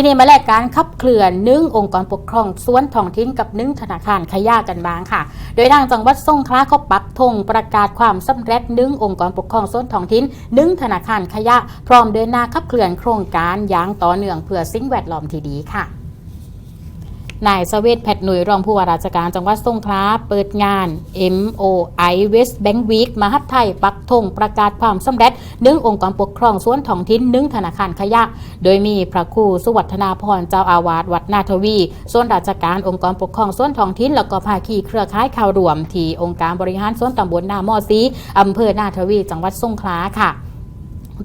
ที่นี่มาแลกการขับเคลื่อนหนึ่งองค์กรปกครองส่วนท้องถิ่นกับหนึ่งธนาคารขยะกันบ้างค่ะ โดยทางจังหวัดสงขลาเขาปักธงประกาศความสำเร็จหนึ่งองค์กรปกครองส่วนท้องถิ่นหนึ่งธนาคารขยะพร้อมเดินหน้าขับเคลื่อนโครงการอย่างต่อเนื่องเพื่อสิ่งแวดล้อมที่ดีค่ะ นายสเวทแพทย์หนุยรองผู้ว่าราชการจังหวัดสงขลาเปิดงาน MOI West Bank Week มหัฒไทย ปักธงประกาศความสำเร็จหนึ่งองค์กรปกครองส่วนท้องถิ่นหนึ่งธนาคารขยะ โดยมีพระครูสุวัฒนาพรเจ้าอาวาสวัดนาทวี ส่วนราชการองค์กรปกครองส่วนท้องถิ่นแล้วก็ภาคีเครือข่ายข่าวรวม ที่องค์การบริหารส่วนตำบลนามอซีอำเภอนาทวี จังหวัดสงขลาค่ะ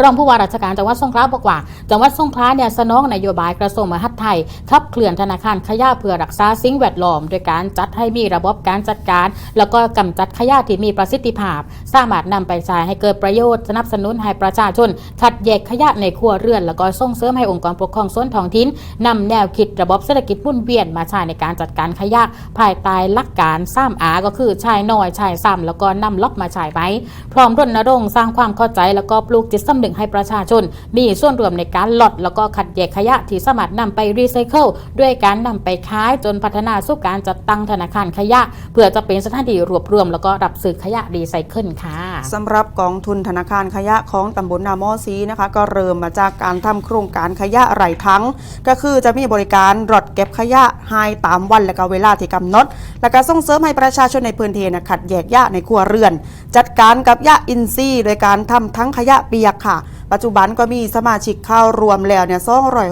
รองผู้ว่าราชการจังหวัดสงขลาบอกว่า จังหวัดสงขลาเนี่ยสนองนโยบายกระทรวงมหาดไทยขับเคลื่อนธนาคารขยะเพื่อรักษาสิ่งแวดล้อมโดยการจัดให้มีระบบการจัดการ แล้วก็กำจัดขยะที่มีประสิทธิภาพ สามารถนำไปใช้ให้เกิดประโยชน์สนับสนุนให้ประชาชนคัดแยกขยะในครัวเรือน แล้วก็ส่งเสริมให้องค์กรปกครองส่วนท้องถิ่นนำแนวคิดระบบเศรษฐกิจหมุนเวียนมาใช้ในการจัดการขยะภายใต้หลักการซ้ำอาก็คือชายน้อยชายซ้ำแล้วก็นำล็อกมาใช้ไว้พร้อมรณรงค์สร้างความเข้าใจแล้วก็ปลูกจิตสำนึกให้ประชาชน มีส่วนร่วมในการหลดแล้วก็ขัดแยกขยะที่สามารถนำไปรีไซเคิลด้วยการนำไปขายจนพัฒนาสู่การจัดตั้งธนาคารขยะ เพื่อจะเป็นสถานที่รวบรวม แล้วก็รับซื้อขยะรีไซเคิลค่ะสำหรับกองทุนธนาคารขยะของตำบลนามอซีนะคะ ก็เริ่มมาจากการทำโครงการขยะไร่ทั้ง ก็คือจะมีบริการรถเก็บขยะให้ตามวันและก็เวลาที่กำหนด และก็ส่งเสริมให้ประชาชนในพื้นที่นะขัดแยกยะในครัวเรือน จัดการกับยะอินทรีย์โดยการทำทั้งขยะเปียกค่ะ ปัจจุบันก็มีสมาชิกเข้ารวมแล้วเนี่ย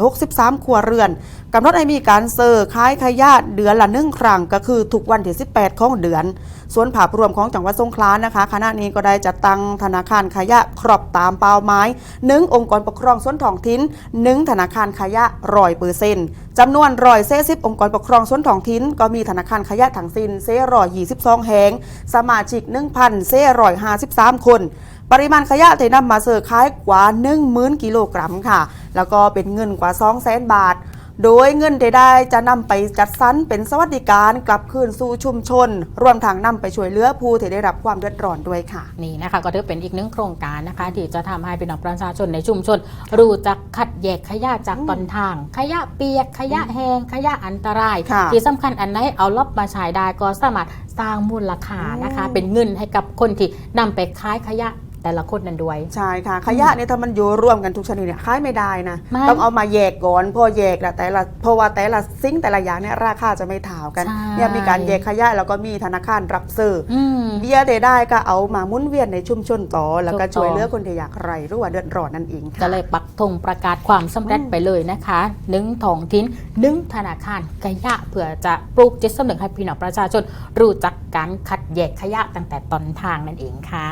263 ครัวเรือนกำหนดให้มีการเซอร์ขายขยะเดือนละหนึ่งครั้งก็คือทุกวันที่ 18 ของเดือน ส่วนภาพรวมของจังหวัดสงขลานะคะคณะนี้ก็ได้จัดตั้งธนาคารขยะครอบตามเป้าหมายหนึ่งองค์กรปกครองส่วนท้องถิ่นหนึ่งธนาคารขยะร้อยเปอร์เซ็นต์จำนวนร้อยเซสิบองค์กรปกครองส่วนท้องถิ่นก็มีธนาคารขยะทั้งสินเซร้อยยี่สิบสองแห่งสมาชิกหนึ่งพันเซร้อยห้าสิบสามคน ปริมาณขยะที่นำมาเสิร์ฟขายกว่า 1 0,000 กิโลกรัมค่ะ แล้วก็เป็นเงินกว่า 2 0 0 0 0 0 บาท โดยเงินที่ได้จะนำไปจัดสรรเป็นสวัสดิการกลับคืนสู่ชุมชน รวมทางนำไปช่วยเหลือผู้ที่ได้รับความเดือดร้อนด้วยค่ะ นี่นะคะก็ถือเป็นอีกหนึ่งโครงการนะคะที่จะทำให้พี่น้องประชาชนในชุมชน รู้จักคัดแยกขยะจากต้นทาง ขยะเปียกขยะแห้งขยะอันตราย ค่ะ ที่สำคัญอันไหนเอาลบมาใช้ได้ก็สามารถสร้างมูลค่านะคะอืมเป็นเงินให้กับคนที่นำไปขายขยะ แต่ละคนนั้นด้วย ใช่ค่ะ ขยะเนี่ยถ้ามันอยู่ร่วมกันทุกชนิดเนี่ยขายไม่ได้นะ ไม่ต้องเอามาแยกก่อนพอแยกแล้วแต่ละเพราะว่าแต่ละสิ่งแต่ละอย่างเนี่ยราคาจะไม่เท่ากันใช่เนี่ยมีการแยกขยะแล้วก็มีธนาคารรับซื้อออืมเบี้ยที่ได้ก็เอามาหมุนเวียนในชุมชนต่อ แล้วก็ถูกต้อง ช่วยเหลือคนที่อยากไรหรือว่าเดือดร้อนนั่นเองค่ะจะเลยปักธงประกาศความสำเร็จไปเลยนะคะหนึ่งท้องถิ่นหนึ่งธนาคารขยะเพื่อจะปลูกจิตสำนึกให้พี่น้องประชาชนรู้จักการคัดแยกขยะตั้งแต่ต้นทางนั่นเองค่ะ